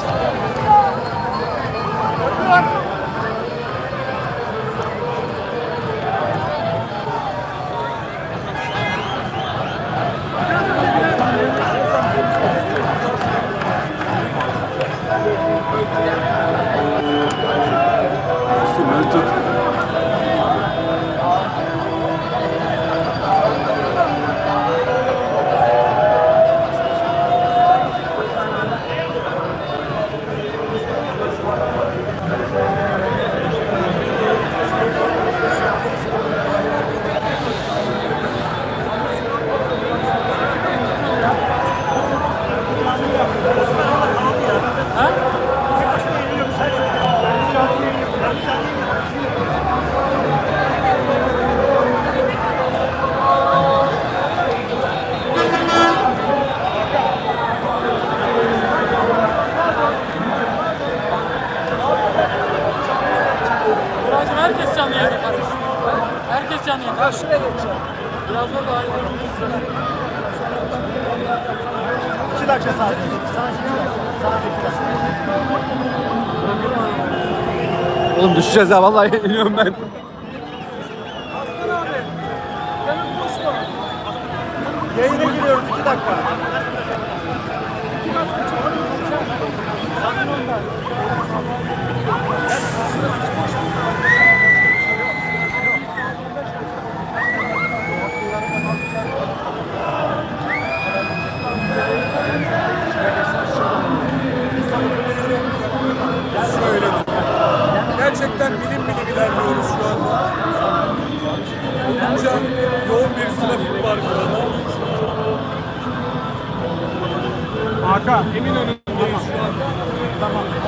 Thank you. Herkes canlı yayında kardeşim. Herkes canlı yayında. Ya şuraya geçeceğim. Biraz da daha iyi. İki dakika sadece. Sadece iki dakika. Sadece iki dakika. Oğlum düşeceğiz ya vallahi iniyorum ben. Yayına giriyoruz iki dakika. Hakan. Eminönü'ndeyiz şu anda.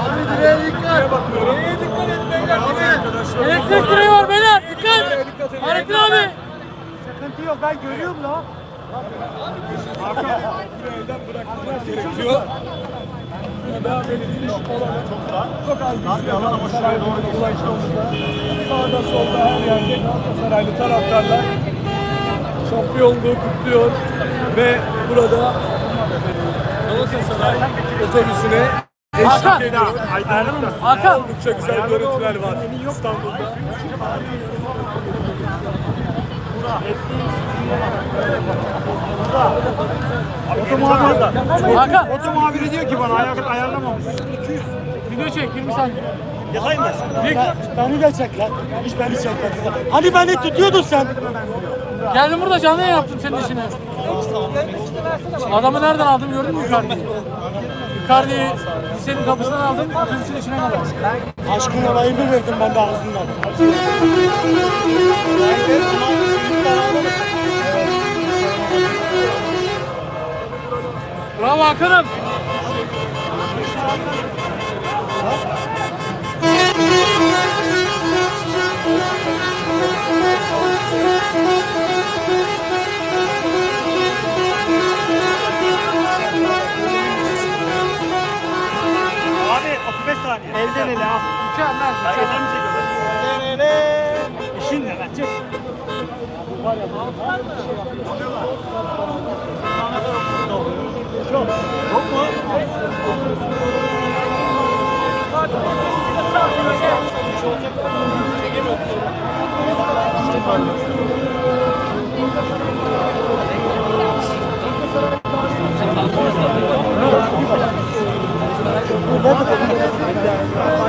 Abi direğe dikkat. bakıyorum. Neye dikkat edin beyler? Arkadaşlar. Elektrik direği var beyler. Dikkat. Hayrettin abi. Sıkıntı yok ben görüyorum la. Hakan, bunu elden bırakmamak gerekiyor. Burada belirli alanı çok az bir süre kaldı. Saraylı ulaştığımızda sağda solda her yerde Galatasaraylı taraftarlar şampiyonluğu kutluyor ve burada Galatasaray otobüsüne Hakan. eşlik ediyor. Hakan. Oldukça güzel görüntüler var İstanbul'da. Oto muhabiri. Hakan. Oto muhabiri diyor ki bana ayak ayarlamamışsın. Video çek 20 saniye. Yakayım ben. Ben, beni de çek lan. Hiç beni çekmedin. Hani beni tutuyordun sen. Geldim burada canlı yayın yaptım senin işini. Adamı nereden aldım gördün mü Icardi'yi? Icardi'yi lisenin kapısından aldım, otobüsün içine kadar. Aşkın olayını verdim ben de ağzından. Bravo Hakan'ım. Saniye. Elden ele al. Mükemmel. Sen mi çekiyorsun? İşin ne lan? Çek. Yok mu?